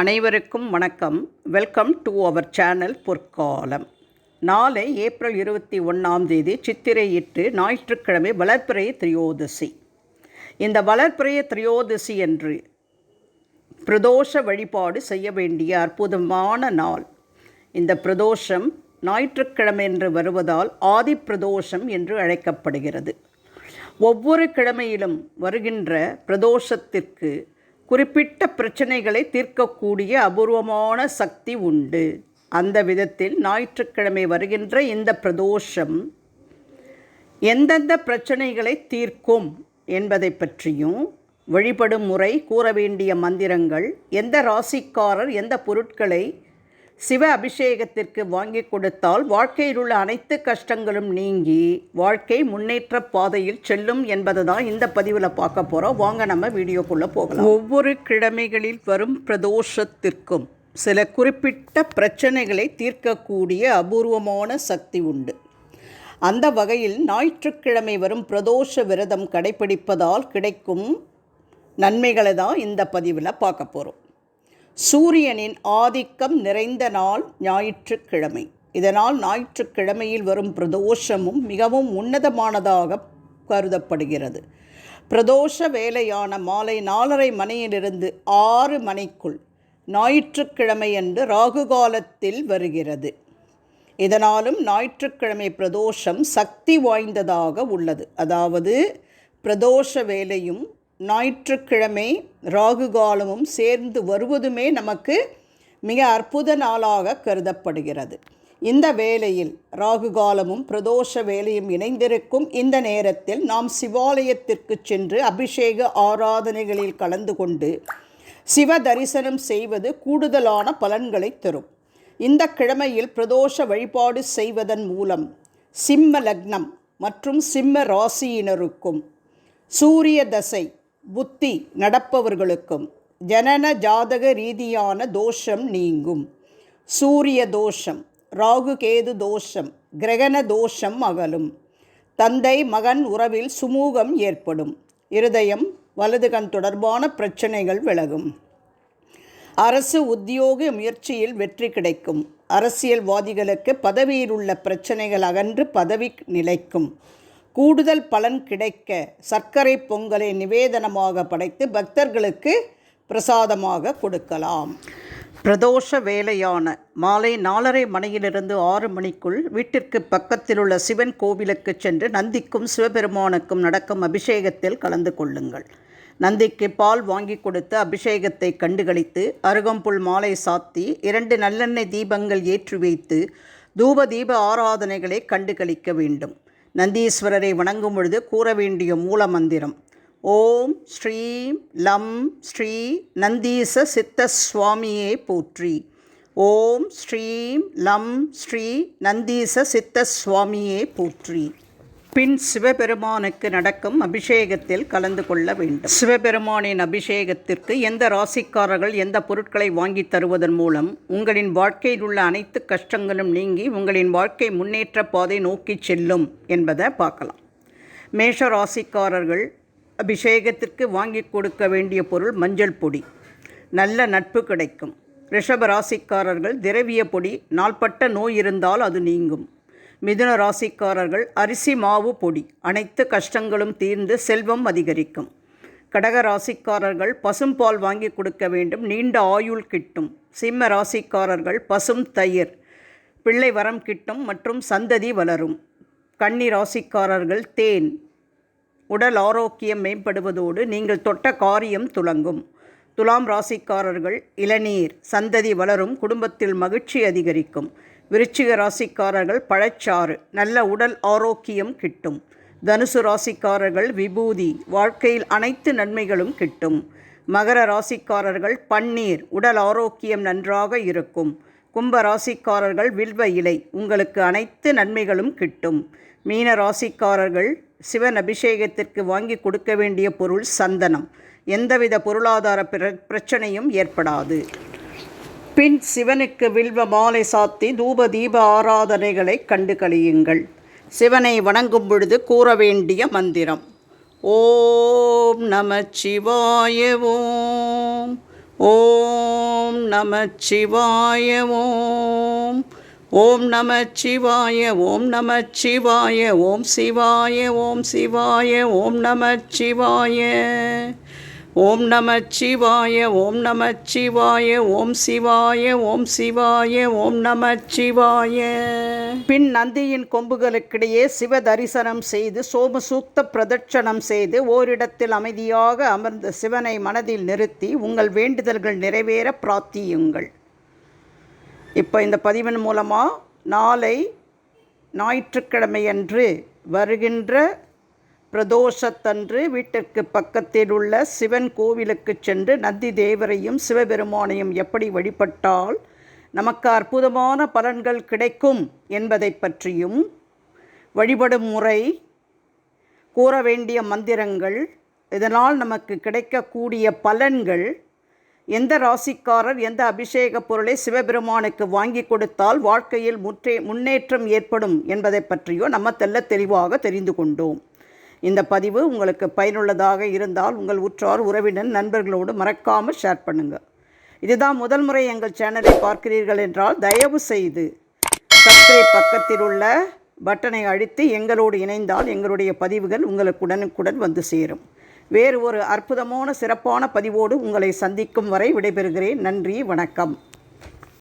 அனைவருக்கும் வணக்கம். Welcome to our channel பொற்காலம். நாளை ஏப்ரல் இருபத்தி ஒன்றாம் தேதி சித்திரை இட்டு ஞாயிற்றுக்கிழமை வளர்ப்பிறை திரியோதசி. இந்த வளர்ப்பிறைய திரியோதசி என்று பிரதோஷ வழிபாடு செய்ய வேண்டிய அற்புதமான நாள். இந்த பிரதோஷம் ஞாயிற்றுக்கிழமை என்று வருவதால் ஆதி பிரதோஷம் என்று அழைக்கப்படுகிறது. ஒவ்வொரு கிழமையிலும் வருகின்ற பிரதோஷத்திற்கு குறிப்பிட்ட பிரச்சனைகளை தீர்க்கக்கூடிய அபூர்வமான சக்தி உண்டு. அந்த விதத்தில் ஞாயிற்றுக்கிழமை வருகின்ற இந்த பிரதோஷம் எந்தெந்த பிரச்சனைகளை தீர்க்கும் என்பதை பற்றியும் வழிபடும் முறை கூற வேண்டிய மந்திரங்கள் எந்த ராசிக்காரர் எந்த பொருட்களை சிவ அபிஷேகத்திற்கு வாங்கி கொடுத்தால் வாழ்க்கையில் உள்ள அனைத்து கஷ்டங்களும் நீங்கி வாழ்க்கை முன்னேற்ற பாதையில் செல்லும் என்பதை தான் இந்த பதிவில் பார்க்க போகிறோம் வாங்க நம்ம வீடியோக்குள்ளே போகலாம். ஒவ்வொரு கிழமைகளில் வரும் பிரதோஷத்திற்கும் சில குறிப்பிட்ட பிரச்சனைகளை தீர்க்கக்கூடிய அபூர்வமான சக்தி உண்டு. அந்த வகையில் ஞாயிற்றுக்கிழமை வரும் பிரதோஷ விரதம் கடைபிடிப்பதால் கிடைக்கும் நன்மைகளை தான் இந்த பதிவில் பார்க்க போகிறோம் சூரியனின் ஆதிக்கம் நிறைந்த நாள் ஞாயிற்றுக்கிழமை. இதனால் ஞாயிற்றுக்கிழமையில் வரும் பிரதோஷமும் மிகவும் உன்னதமானதாக கருதப்படுகிறது. பிரதோஷ வேலையான மாலை நாலரை மணியிலிருந்து ஆறு மணிக்குள் ஞாயிற்றுக்கிழமை என்று ராகு காலத்தில் வருகிறது. இதனாலும் ஞாயிற்றுக்கிழமை பிரதோஷம் சக்தி வாய்ந்ததாக உள்ளது. அதாவது பிரதோஷ வேலையும் ஞாயிற்றுக்கிழமை ராகு காலமும் சேர்ந்து வருவதுமே நமக்கு மிக அற்புத நாளாக கருதப்படுகிறது. இந்த வேளையில் ராகு காலமும் பிரதோஷ வேலையும் இணைந்திருக்கும் இந்த நேரத்தில் நாம் சிவாலயத்திற்கு சென்று அபிஷேக ஆராதனைகளில் கலந்து கொண்டு சிவ தரிசனம் செய்வது கூடுதலான பலன்களை தரும். இந்த கிழமையில் பிரதோஷ வழிபாடு செய்வதன் மூலம் சிம்ம லக்னம் மற்றும் சிம்ம ராசியினருக்கும் சூரிய தசை புத்தி நடப்பவர்களுக்கும் ஜனன ஜாதக ரீதியான தோஷம் நீங்கும். சூரிய தோஷம் ராகு கேது தோஷம் கிரகண தோஷம் அகலும். தந்தை மகன் உறவில் சுமூகம் ஏற்படும். இருதயம் வலது கண் தொடர்பான பிரச்சனைகள் விலகும். அரசு உத்தியோக முயற்சியில் வெற்றி கிடைக்கும். அரசியல்வாதிகளுக்கு பதவியில் உள்ள பிரச்சனைகள் அகன்று பதவி நிலைக்கும். கூடுதல் பலன் கிடைக்க சர்க்கரை பொங்கலை நிவேதனமாக படைத்து பக்தர்களுக்கு பிரசாதமாக கொடுக்கலாம். பிரதோஷ வேலையான மாலை நாலரை மணியிலிருந்து ஆறு மணிக்குள் வீட்டிற்கு பக்கத்தில் உள்ள சிவன் கோவிலுக்கு சென்று நந்திக்கும் சிவபெருமானுக்கும் நடக்கும் அபிஷேகத்தில் கலந்து கொள்ளுங்கள். நந்திக்கு பால் வாங்கி கொடுத்து அபிஷேகத்தை கண்டுகளித்து அருகம்புல் மாலை சாத்தி இரண்டு நல்லெண்ணெய் தீபங்கள் ஏற்றி வைத்து தூப தீப ஆராதனைகளை கண்டுகளிக்க வேண்டும். நந்தீஸ்வரரை வணங்கும் பொழுது கூற வேண்டிய மூல மந்திரம். ஓம் ஸ்ரீம் லம் ஸ்ரீ நந்தீச சித்த சுவாமியே போற்றி. ஓம் ஸ்ரீம் லம் ஸ்ரீ நந்தீச சித்த சுவாமியே போற்றி. பின் சிவபெருமானுக்கு நடக்கும் அபிஷேகத்தில் கலந்து கொள்ள வேண்டும். சிவபெருமானின் அபிஷேகத்திற்கு எந்த ராசிக்காரர்கள் எந்த பொருட்களை வாங்கி தருவதன் மூலம் உங்களின் வாழ்க்கையில் உள்ள அனைத்து கஷ்டங்களும் நீங்கி உங்களின் வாழ்க்கை முன்னேற்ற பாதை நோக்கி செல்லும் என்பதை பார்க்கலாம். மேஷ ராசிக்காரர்கள் அபிஷேகத்திற்கு வாங்கி கொடுக்க வேண்டிய பொருள் மஞ்சள் பொடி. நல்ல நட்பு கிடைக்கும். ரிஷப ராசிக்காரர்கள் திரவிய பொடி நாள்பட்ட நோய் இருந்தால் அது நீங்கும். மிதுன ராசிக்காரர்கள் அரிசி மாவு பொடி. அனைத்து கஷ்டங்களும் தீர்ந்து செல்வம் அதிகரிக்கும். கடக ராசிக்காரர்கள் பசும் பால் வாங்கி கொடுக்க வேண்டும். நீண்ட ஆயுள் கிட்டும். சிம்ம ராசிக்காரர்கள் பசும் தயிர். பிள்ளை வரம் கிட்டும் மற்றும் சந்ததி வளரும். கன்னி ராசிக்காரர்கள் தேன். உடல் ஆரோக்கியம் மேம்படுவதோடு நீங்கள் தொட்ட காரியம் துலங்கும் துலாம் ராசிக்காரர்கள் இளநீர் சந்ததி வளரும் குடும்பத்தில் மகிழ்ச்சி அதிகரிக்கும். விருச்சிக ராசிக்காரர்கள் பழச்சாறு நல்ல உடல் ஆரோக்கியம் கிட்டும். தனுசு ராசிக்காரர்கள் விபூதி வாழ்க்கையில் அனைத்து நன்மைகளும் கிட்டும். மகர ராசிக்காரர்கள் பன்னீர் உடல் ஆரோக்கியம் நன்றாக இருக்கும். கும்ப ராசிக்காரர்கள் வில்வ இலை. உங்களுக்கு அனைத்து நன்மைகளும் கிட்டும். மீன ராசிக்காரர்கள் சிவன் அபிஷேகத்திற்கு வாங்கி கொடுக்க வேண்டிய பொருள் சந்தனம். எந்தவித பொருளாதார பிரச்சனையும் ஏற்படாது. பின் சிவனுக்கு வில்வ மாலை சாத்தி தூப தீப ஆராதனைகளை கண்டு கழியுங்கள். சிவனை வணங்கும் பொழுது கூற வேண்டிய மந்திரம். ஓம் நம சிவாய ஓம் ஓம் நமச்சிவாய ஓம். ஓம் நமச்சிவாய ஓம் நமச்சிவாய ஓம் சிவாய ஓம் சிவாய ஓம் நமச்சிவாய ஓம் நம சிவாய ஓம் நம சிவாய ஓம் சிவாய ஓம் சிவாய ஓம் நமச்சிவாய பின் நந்தியின் கொம்புகளுக்கிடையே சிவ தரிசனம் செய்து சோமசூக்த பிரதட்சணம் செய்து ஓரிடத்தில் அமைதியாக அமர்ந்த சிவனை மனதில் நிறுத்தி உங்கள் வேண்டுதல்கள் நிறைவேற பிரார்த்தியுங்கள். இப்போ இந்த பதிவின் மூலமாக நாளை ஞாயிற்றுக்கிழமையன்று வருகின்ற பிரதோஷத்தன்று வீட்டிற்கு பக்கத்தில் உள்ள சிவன் கோவிலுக்கு சென்று நந்தி தேவரையும் சிவபெருமானையும் எப்படி வழிபட்டால் நமக்கு அற்புதமான பலன்கள் கிடைக்கும் என்பதை பற்றியும் வழிபடும் முறை கூற வேண்டிய மந்திரங்கள் இதனால் நமக்கு கிடைக்கக்கூடிய பலன்கள் எந்த ராசிக்காரர் எந்த அபிஷேக பொருளை சிவபெருமானுக்கு வாங்கி கொடுத்தால் வாழ்க்கையில் முற்றே முன்னேற்றம் ஏற்படும் என்பதை பற்றியோ நம்ம தெல்ல தெளிவாக தெரிந்து கொண்டோம். இந்த பதிவு உங்களுக்கு பயனுள்ளதாக இருந்தால் உங்கள் உற்றார் உறவினர் நண்பர்களோடு மறக்காமல் ஷேர் பண்ணுங்கள் இதுதான் முதல் முறை எங்கள் சேனலை பார்க்கிறீர்கள் என்றால் தயவு செய்து சப்ஸ்கிரைப் பக்கத்தில் உள்ள பட்டனை அழித்து எங்களோடு இணைந்தால் எங்களுடைய பதிவுகள் உங்களுக்கு உடனுக்குடன் வந்து சேரும். வேறு ஒரு அற்புதமான சிறப்பான பதிவோடு உங்களை சந்திக்கும் வரை விடைபெறுகிறேன். நன்றி வணக்கம்.